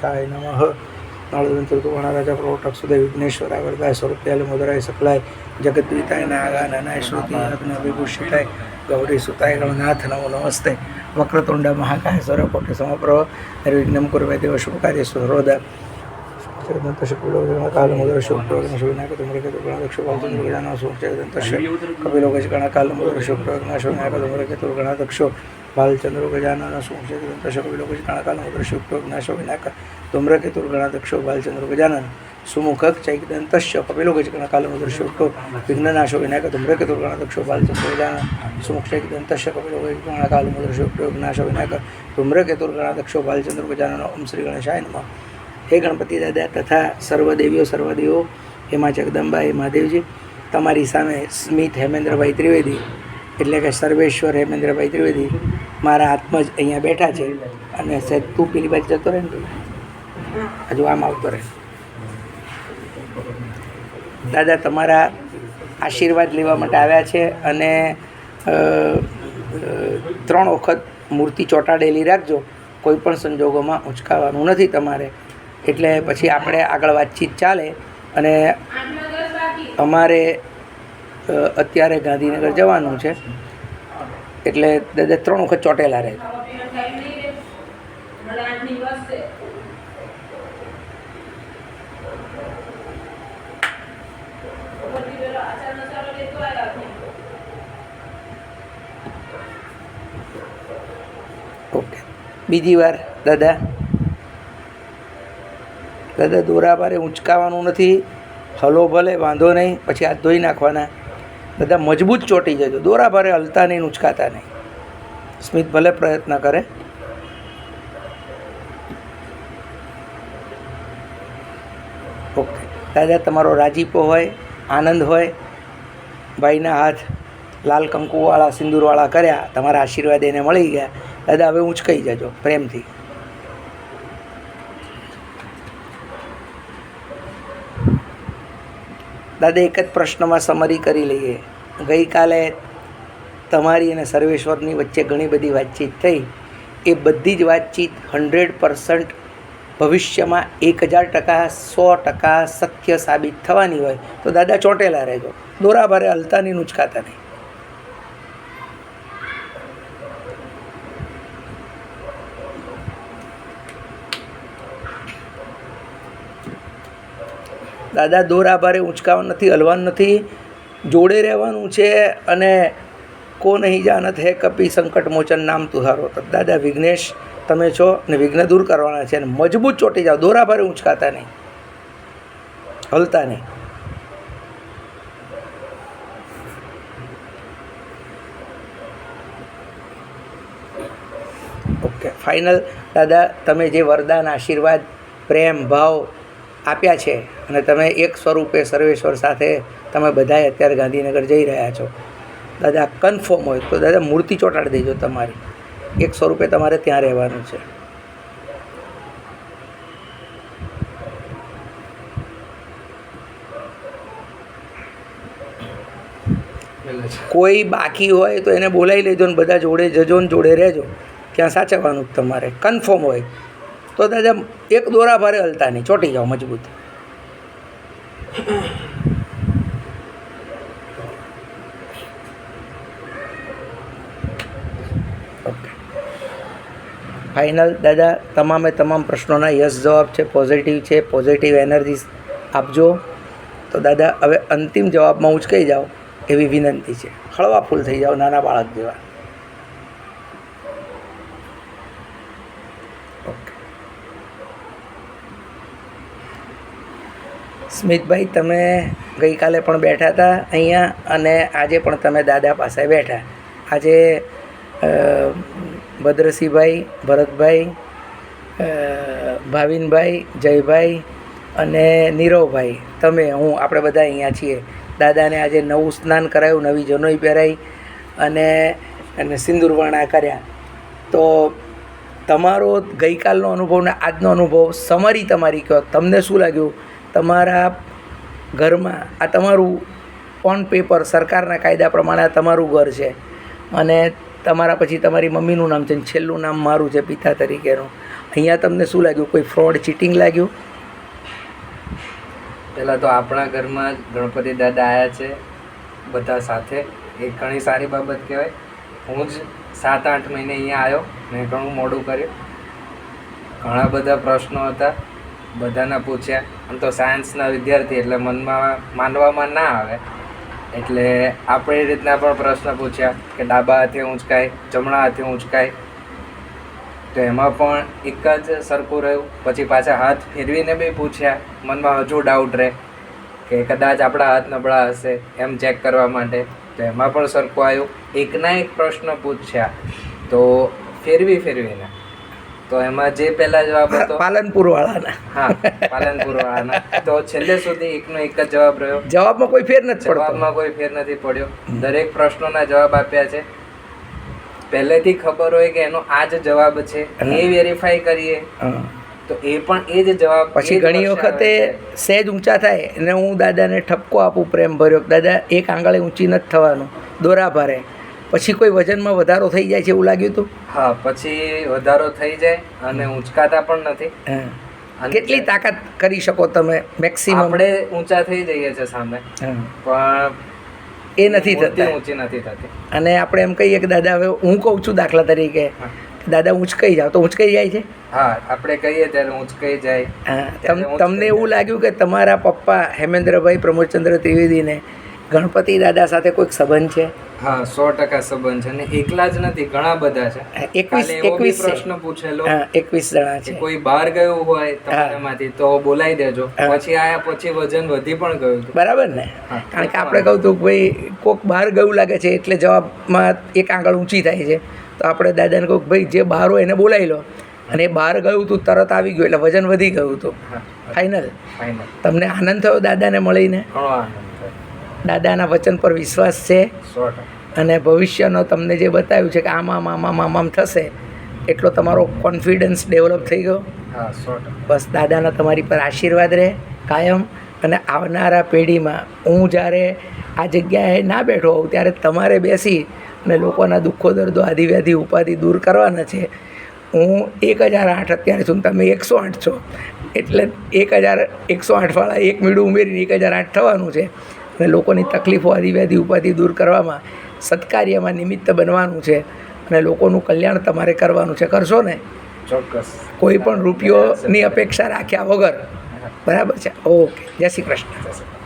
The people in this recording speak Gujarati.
शाय नमः. नाळनंतर तू महाराजा प्रोटक सुद्धा विघ्नेश्वराय स्वरूप स्वरूप्याल मधुराय सकलाय जगद्विताय नागा ननाय श्रुती नविभूषिताय गौरी सुताय गणनाथ नमो नमस्ते. वक्रतुंड महाकाय स्वरकोटे समप्रभ निर्विघ्न कुरवे देव शुभकार्य सुहृद कालमुदर शुक्लवग्न शिवनायक तुमरे केतुगणाक्ष पावतून विघ्नाना सूक्ष गणा शिवनायक મુદ્ર ગજાનન શુભનાક તુમરે કે તુગણા દક્ષો બાલચંદ્ર ગજાનન સુચેદંતશ કપિલો ગજ ગણા કાલ મુદ્ર શુક્ર શુભનાક તુમરે કે તુગણા દક્ષો બાલચંદ્ર ગજાનન સુમુખક ચૈકદંતશ્ચ કપિલો ગજ ગણા કાલ મુદ્ર શુક્ર વિઘ્નનાશો વિનાયક તુગણા દક્ષો બાલચંદ્ર ગજાનન સુમુખ ચૈકદંતશ્ચ કપિલો ગજ ગણા કાલ મુદ્ર શુક્ર વિઘ્નાશો વિનાયક તુગણા દક્ષો બાલચંદ્ર ગજાનન ઓમ શ્રી ગણેશાય નમઃ. હે ગણપતિ દાદા તથા સર્વદેવીઓ સર્વદેવો હેમા જગદંબા, હે મહાદેવજી, તમારી સામે સ્મિત હેમેન્દ્રભાઈ ત્રિવેદી એટલે કે સર્વેશ્વર હેમેન્દ્રભાઈ ત્રિવેદી મારા હાથમાં જ અહીંયા બેઠા છે અને સહેજ તું પેલી બાજુ જતો રહે ને હજુ આમ આવતો રહે. દાદા, તમારા આશીર્વાદ લેવા માટે આવ્યા છે અને ત્રણ વખત મૂર્તિ ચોંટાડેલી રાખજો. કોઈ પણ સંજોગોમાં ઉંચકાવાનું નથી તમારે. એટલે પછી આપણે આગળ વાતચીત ચાલે અને અમારે અત્યારે ગાંધીનગર જવાનું છે. એટલે દાદા ત્રણ વખત ચોટેલા રહે. ઓકે. બીજી વાર, દાદા. દાદા, દોરા બારે ઉંચકાવાનું નથી. હલો ભલે, વાંધો નહીં. પછી હાથ ધોઈ નાખવાના. દાદા મજબૂત ચોંટી જજો દોરા ભારે, હલતા નહીં ઉંચકાતા નહીં. સ્મિત ભલે પ્રયત્ન કરે. ઓકે. દાદા, તમારો રાજીપો હોય, આનંદ હોય, ભાઈના હાથ લાલ કંકુવાળા, સિંદૂરવાળા કર્યા, તમારા આશીર્વાદ એને મળી ગયા. દાદા, હવે ઉંચકાઈ જજો, પ્રેમથી. દાદા, એક જ પ્રશ્નમાં સમરી કરી લઈએ. ગઈકાલે તમારી અને સર્વેશ્વરની વચ્ચે ઘણી બધી વાતચીત થઈ. એ બધી જ વાતચીત હંડ્રેડ પર્સન્ટ ભવિષ્યમાં એક હજાર ટકા, સો ટકા સત્ય સાબિત થવાની હોય. તો દાદા ચોંટેલા રહેજો. દોરાભારે હલતાની નુચકાતા નહીં. દાદા, દોર આભારે ઊંચકાવાનું નથી, હલવાનું નથી. જોડે રહેવાનું છે અને કો નહીં જાનત હે કપી સંકટ મોચન નામ તુહારો. તો દાદા, વિઘ્નેશ, તમે છો ને વિઘ્ન દૂર કરવાના છે અને મજબૂત ચોટી જાઓ. દોરા ભારે ઊંચકાતા નહીં. હલતા નહીં. Okay, final. દાદા, તમે જે વરદાન, આશીર્વાદ, પ્રેમ, ભાવ આપ્યા છે અને તમે એક સ્વરૂપે સર્વેશ્વર સાથે તમે બધાએ અત્યારે ગાંધીનગર જઈ રહ્યા છો. દાદા કન્ફર્મ હોય તો દાદા, મૂર્તિ ચોંટાડી દેજો તમારી. એક સ્વરૂપે તમારે ત્યાં રહેવાનું છે. કોઈ બાકી હોય તો એને બોલાવી લેજો ને બધા જોડે જજો ને જોડે રહેજો. ત્યાં સાચવવાનું તમારે. કન્ફર્મ હોય. તો દાદા, એક દોરા ભારે હલતા નહીં, ચોંટી જાઓ મજબૂત. ફાઇનલ દાદા, તમામે તમામ પ્રશ્નોના યસ જવાબ છે પોઝિટિવ છે પોઝિટિવ એનર્જી આપજો. તો દાદા, હવે અંતિમ જવાબમાં ઉચકાઈ જાઓ એવી વિનંતી છે. હળવા ફૂલ થઈ જાઓ, નાના બાળક જેવા. સ્મિતભાઈ, તમે ગઈકાલે પણ બેઠા હતા અહીંયા અને આજે પણ તમે દાદા પાસે બેઠા. આજે ભદ્રસિંહભાઈ, ભરતભાઈ ભાવિનભાઈ, જયભાઈ અને નીરવભાઈ. તમે, હું, આપણે બધા અહીંયા છીએ. દાદાને આજે નવું સ્નાન કરાયું, નવી જનોઈ પહેરાઈ અને અને સિંદૂરવાણા કર્યા. તો તમારો ગઈકાલનો અનુભવ ને આજનો અનુભવ સમરી તમારી કહો. તમને શું લાગ્યું? તમારા ઘરમાં આ તમારું ઓન પેપર સરકારના કાયદા પ્રમાણે આ તમારું ઘર છે. અને તમારા પછી તમારી મમ્મીનું નામ છે અને છેલ્લું નામ મારું છે પિતા તરીકેનું. અહીંયા તમને શું લાગ્યું? કોઈ ફ્રોડ, ચીટિંગ લાગ્યું? પહેલાં તો આપણા ઘરમાં ગણપતિ દાદા આવ્યા છે, બધા સાથે. એ ઘણી સારી બાબત કહેવાય. હું જ સાત આઠ મહિને અહીંયા આવ્યો મેં ઘણું મોડું કર્યું. ઘણા બધા પ્રશ્નો હતા. બધાના પૂછ્યા. આમ તો સાયન્સના વિદ્યાર્થી એટલે મનમાં માનવામાં ના આવે. એટલે આપણે રીતના પણ પ્રશ્ન પૂછ્યા કે ડાબા હાથે ઊંચકાય જમણા હાથે ઊંચકાય તો એમાં પણ એક જ સરખું રહ્યું. પછી પાછા હાથ ફેરવીને બી પૂછ્યા. મનમાં હજુ ડાઉટ રહે કે કદાચ આપણા હાથ નબળા હશે એમ ચેક કરવા માટે. તો એમાં પણ સરખું આવ્યું. એકના એક પ્રશ્ન પૂછ્યા. તો ફેરવી ફેરવીને. તો એમાં જે પહેલા જવાબ હતો? પાલનપુર વાળાના હા પાલનપુર વાળાના તો છેલ્લે સુધી એકનો એક જ જવાબ રહ્યો. જવાબમાં કોઈ ફેર નથી જવાબમાં કોઈ ફેર નથી પડ્યો. દરેક પ્રશ્નોના જવાબ આપ્યા છે. પહેલેથી ખબર હોય કે એનો આ જ જવાબ છે. એ વેરીફાઈ કરીએ. તો એ પણ એ જ જવાબ પછી ઘણી વખતે સહેજ ઊંચા થાય અને હું દાદાને ઠપકો આપું પ્રેમ ભર્યો દાદા એક આંગળે ઊંચી નથી થવાનું. દોરા ભારે. પછી કોઈ વજનમાં વધારો થઈ જાય છે એવું લાગ્યું હતું હા પછી વધારો થઈ જાય અને ઊંચકાતા પણ નથી. કેટલી તાકાત કરી શકો તમે મેક્સિમમ આપણે ઊંચા થઈ જઈએ છે સામે. પણ એ નથી થતી. ઊંચી નથી થતી. અને આપણે એમ કહીએ કે દાદા હવે હું કહું છું દાખલા તરીકે દાદા ઊંચકાઈ જાઓ તો ઊંચકાઈ જાય છે? હા આપણે કહીએ ત્યારે ઊંચકાઈ જાય. તમને એવું લાગ્યું કે તમારા પપ્પા હેમેન્દ્રભાઈ પ્રમોદચંદ્ર ત્રિવેદીને ગણપતિ દાદા સાથે કોઈક સંબંધ છે? હા સો ટકા સંબંધ છે. અને એકલા જ નથી ઘણા બધા છે. એકવીસ એકવીસ પ્રશ્ન પૂછેલો એકવીસ જણા છે. કોઈ બહાર ગયું હોય તમારામાંથી તો બોલાવી દેજો. પછી આયા પછી વજન વધી પણ ગયું બરાબર ને? કારણ કે આપણે કહું તો ભાઈ કોક બહાર ગયું લાગે છે એટલે જવાબમાં એક આંગળ ઊંચી થાય છે. તો આપણે દાદાને કહું ભાઈ જે બહાર હોય એને બોલાવી લો. અને બહાર ગયું હતું તરત આવી ગયું એટલે વજન વધી ગયું હતું ફાઇનલ તમને આનંદ થયો દાદાને મળીને? ઘણો આનંદ. દાદાના વચન પર વિશ્વાસ છે. અને ભવિષ્યનો તમને જે બતાવ્યું છે કે આમ આમ આમ આમ આમ આમ થશે એટલો તમારો કોન્ફિડન્સ ડેવલપ થઈ ગયો. બસ દાદાના તમારી પર આશીર્વાદ રહે કાયમ. અને આવનારા પેઢીમાં હું જ્યારે આ જગ્યાએ ના બેઠો હોઉં ત્યારે તમારે બેસી અને લોકોના દુઃખો દર્દો આધિવ્યાધિ ઉપાધિ દૂર કરવાના છે. હું એક હજાર આઠ અત્યારે છું તમે એકસો આઠ છો. એટલે એક હજાર એકસો આઠવાળા એક મીડું ઉમેરીને એક હજાર આઠ થવાનું છે. અને લોકોની તકલીફો અધિવ્યાધિ ઉપાધિ દૂર કરવામાં સત્કાર્યમાં નિમિત્ત બનવાનું છે અને લોકોનું કલ્યાણ તમારે કરવાનું છે. કરશો ને? ચોક્કસ. કોઈ પણ રૂપિયોની અપેક્ષા રાખ્યા વગર. બરાબર છે? ઓકે. જય શ્રી કૃષ્ણ. જય શ્રી કૃષ્ણ.